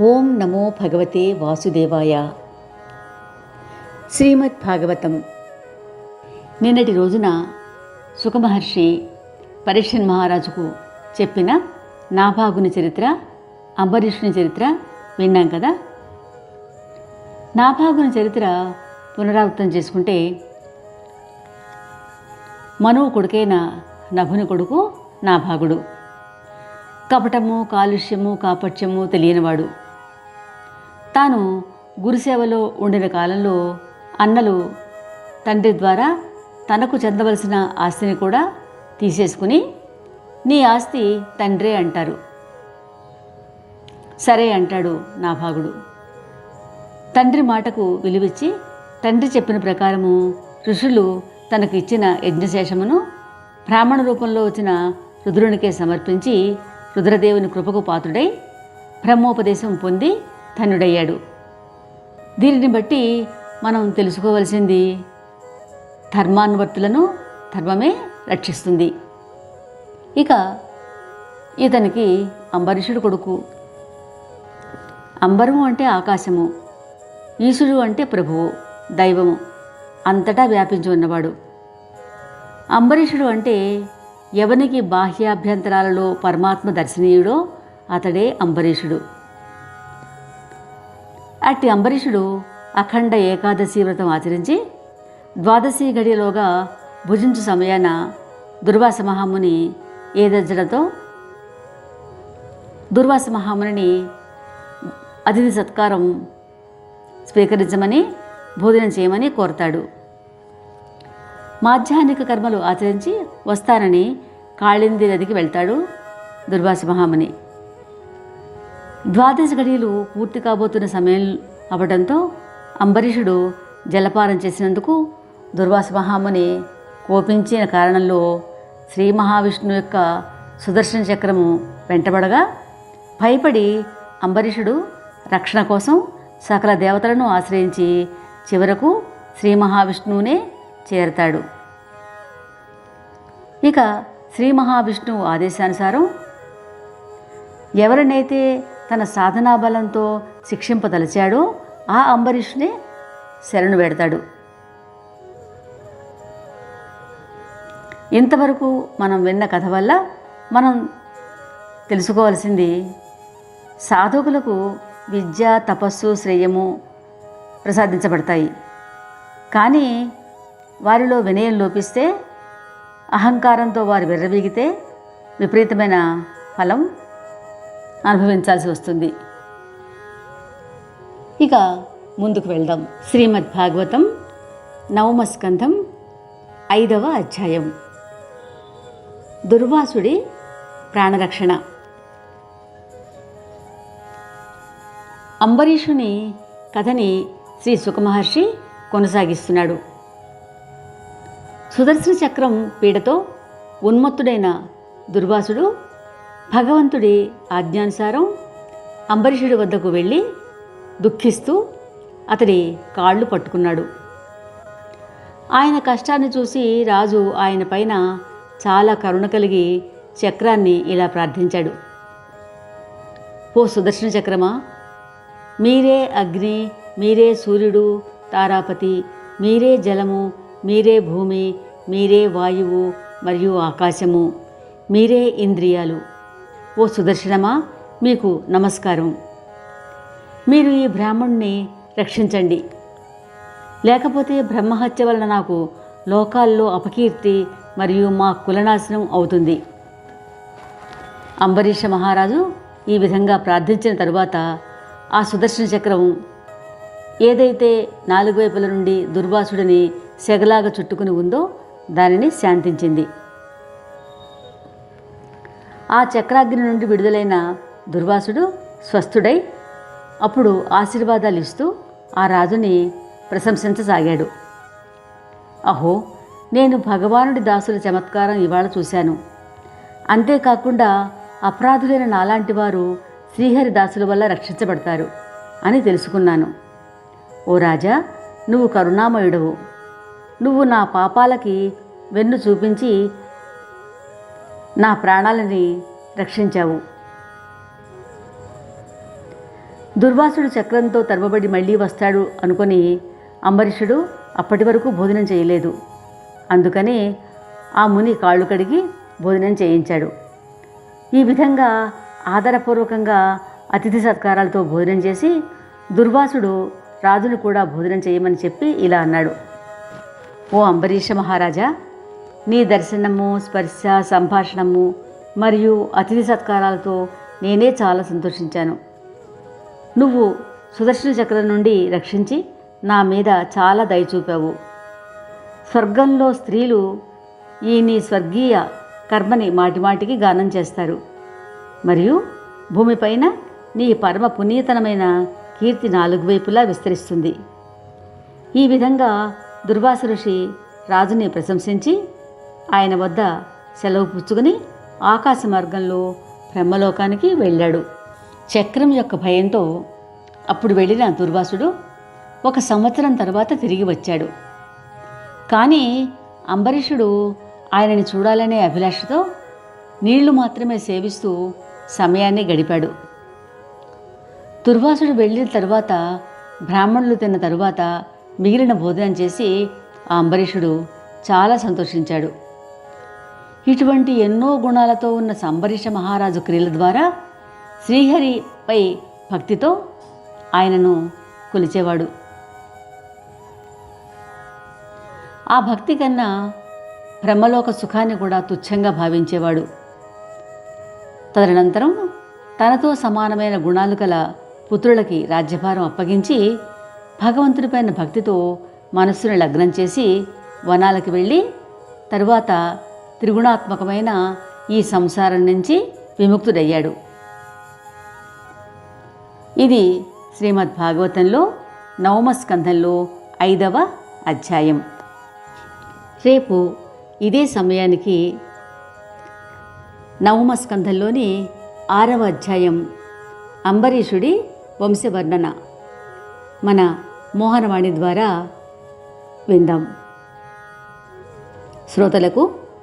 ఓం నమో భగవతే వాసుదేవాయ. శ్రీమద్ భాగవతం. నిన్నటి రోజున సుఖమహర్షి పరీక్షన్ మహారాజుకు చెప్పిన నాభాగుని చరిత్ర అంబరీషుని చరిత్ర విన్నాం కదా? నాభాగుని చరిత్ర పునరావృతం చేసుకుంటే మనువు కొడుకైన నభుని కొడుకు నాభాగుడు. కపటము కాలుష్యము కాపట్యము తెలియనివాడు. తాను గురుసేవలో ఉండిన కాలంలో అన్నలు తండ్రి ద్వారా తనకు చెందవలసిన ఆస్తిని కూడా తీసేసుకుని నీ ఆస్తి తండ్రే అంటారు. సరే అంటాడు నాభాగుడు. తండ్రి మాటకు విలువిచ్చి తండ్రి చెప్పిన ప్రకారము ఋషులు తనకు ఇచ్చిన యజ్ఞశేషమును బ్రాహ్మణ రూపంలో వచ్చిన రుద్రునికే సమర్పించి రుద్రదేవుని కృపకు పాత్రుడై బ్రహ్మోపదేశం పొంది ధన్యుడయ్యాడు దీనిని బట్టి మనం తెలుసుకోవలసింది ధర్మానువర్తులను ధర్మమే రక్షిస్తుంది. ఇక ఇతనికి అంబరీషుడు కొడుకు. అంబరము అంటే ఆకాశము ఈశుడు అంటే ప్రభువు దైవము అంతటా వ్యాపించి ఉన్నవాడు. అంబరీషుడు అంటే ఎవనికి బాహ్యాభ్యంతరాలలో పరమాత్మ దర్శనీయుడో అతడే అంబరీషుడు. అట్టి అంబరీషుడు అఖండ ఏకాదశి వ్రతం ఆచరించి ద్వాదశి గడియలోగా భుజించు సమయాన దుర్వాస మహాముని ఏదజ్జడంతో దుర్వాస మహామునిని అతిథి సత్కారం స్వీకరించమని భోజనం చేయమని కోరతాడు. మాధ్యాహ్నిక కర్మలు ఆచరించి వస్తానని కాళింది నదికి వెళ్తాడు దుర్వాస మహాముని. ద్వాదశ గడియలు పూర్తి కాబోతున్న సమయం అవ్వడంతో అంబరీషుడు జలపారం చేసినందుకు దుర్వాస మహాముని కోపించిన కారణంలో శ్రీ మహావిష్ణువు యొక్క సుదర్శన చక్రము వెంటబడగా భయపడి అంబరీషుడు రక్షణ కోసం సకల దేవతలను ఆశ్రయించి చివరకు శ్రీ మహావిష్ణువునే చేరతాడు. ఇక శ్రీ మహావిష్ణువు ఆదేశానుసారం ఎవరినైతే తన సాధనా బలంతో శిక్షింపదలిచాడో. ఆ అంబరీష్ని శరణు పెడతాడు ఇంతవరకు మనం విన్న కథ వల్ల మనం తెలుసుకోవాల్సింది సాధకులకు విద్య తపస్సు శ్రేయము ప్రసాదించబడతాయి. కానీ వారిలో వినయం లోపిస్తే అహంకారంతో వారు విర్రవీగితే విపరీతమైన ఫలం అనుభవించాల్సి వస్తుంది. ఇక ముందుకు వెళ్దాం. శ్రీమద్ భాగవతం నవమ స్కంధం ఐదవ అధ్యాయం. దుర్వాసుడి ప్రాణరక్షణ. అంబరీషుని కథని శ్రీ సుఖమహర్షి కొనసాగిస్తున్నాడు. సుదర్శన చక్రం పీడతో ఉన్మత్తుడైన దుర్వాసుడు భగవంతుడి ఆజ్ఞానుసారం అంబరీషుడి వద్దకు వెళ్ళి దుఃఖిస్తూ అతడి కాళ్ళు పట్టుకున్నాడు. ఆయన కష్టాన్ని చూసి రాజు ఆయన పైన చాలా కరుణ కలిగి చక్రాన్ని ఇలా ప్రార్థించాడు. ఓ సుదర్శన చక్రమా మీరే అగ్ని మీరే సూర్యుడు తారాపతి మీరే జలము మీరే భూమి మీరే వాయువు మరియు ఆకాశము మీరే ఇంద్రియాలు. ఓ సుదర్శనమా మీకు నమస్కారం. మీరు ఈ బ్రాహ్మణ్ణి రక్షించండి. లేకపోతే బ్రహ్మహత్య వలన నాకు లోకాల్లో అపకీర్తి మరియు మా కులనాశనం అవుతుంది. అంబరీష మహారాజు ఈ విధంగా ప్రార్థించిన తరువాత ఆ సుదర్శన చక్రం ఏదైతే నాలుగు వైపుల నుండి దుర్వాసుడిని సెగలాగా చుట్టుకుని ఉందో దానిని శాంతించింది. ఆ చక్రాగ్ని నుండి విడుదలైన దుర్వాసుడు స్వస్థుడై అప్పుడు ఆశీర్వాదాలు ఇస్తూ ఆ రాజుని ప్రశంసించసాగాడు. అహో నేను భగవానుడి దాసుల చమత్కారం ఇవాళ చూశాను. అంతేకాకుండా అపరాధులైన నాలాంటి వారు శ్రీహరి దాసుల వల్ల రక్షించబడతారు అని తెలుసుకున్నాను. ఓ రాజా నువ్వు కరుణామయుడవు. నువ్వు నా పాపాలకి వెన్ను చూపించి నా ప్రాణాలని రక్షించావు. దుర్వాసుడు చక్రంతో తరబడి మళ్ళీ వస్తాడు అనుకొని అంబరీషుడు అప్పటి వరకు భోజనం చేయలేదు. అందుకని ఆ ముని కాళ్ళు కడిగి భోజనం చేయించాడు. ఈ విధంగా ఆదరపూర్వకంగా అతిథి సత్కారాలతో భోజనం చేసి దుర్వాసుడు రాజును కూడా భోజనం చేయమని చెప్పి ఇలా అన్నాడు. ఓ అంబరీష మహారాజా నీ దర్శనము స్పర్శ సంభాషణము మరియు అతిథి సత్కారాలతో నేనే చాలా సంతోషించాను. నువ్వు సుదర్శన చక్రం నుండి రక్షించి నా మీద చాలా దయ చూపావు. స్వర్గంలో స్త్రీలు ఈ నీ స్వర్గీయ కర్మని మాటిమాటికి గానం చేస్తారు. మరియు భూమిపైన నీ పరమ పునీతనమైన కీర్తి నాలుగు వైపులా విస్తరిస్తుంది. ఈ విధంగా దుర్వాస ఋషి రాజుని ప్రశంసించి ఆయన వద్ద సెలవు పుచ్చుకుని ఆకాశ మార్గంలో బ్రహ్మలోకానికి వెళ్ళాడు. చక్రం యొక్క భయంతో అప్పుడు వెళ్ళిన దుర్వాసుడు ఒక సంవత్సరం తర్వాత తిరిగి వచ్చాడు. కానీ అంబరీషుడు ఆయనని చూడాలనే అభిలాషతో నీళ్ళు మాత్రమే సేవిస్తూ సమయాన్ని గడిపాడు. దుర్వాసుడు వెళ్ళిన తర్వాత బ్రాహ్మణులు తిన్న తరువాత మిగిలిన భోజనం చేసి ఆ అంబరీషుడు చాలా సంతోషించాడు. ఇటువంటి ఎన్నో గుణాలతో ఉన్న సంబరీష మహారాజు క్రియల ద్వారా శ్రీహరిపై భక్తితో ఆయనను కొలిచేవాడు. ఆ భక్తి కన్నా బ్రహ్మలోక సుఖాన్ని కూడా తుచ్చంగా భావించేవాడు. తదనంతరం తనతో సమానమైన గుణాలు కల పుత్రులకి రాజ్యభారం అప్పగించి భగవంతుడిపైన భక్తితో మనస్సును లగ్నం చేసి వనాలకు వెళ్ళి తరువాత త్రిగుణాత్మకమైన ఈ సంసారం నుంచి విముక్తుడయ్యాడు. ఇది శ్రీమద్ భాగవతంలో నవమ స్కంధంలో ఐదవ అధ్యాయం. రేపు ఇదే సమయానికి నవమ స్కంధంలోని ఆరవ అధ్యాయం అంబరీషుడి వంశవర్ణన. మన మోహనవాణి ద్వారా విందాం. శ్రోతలకు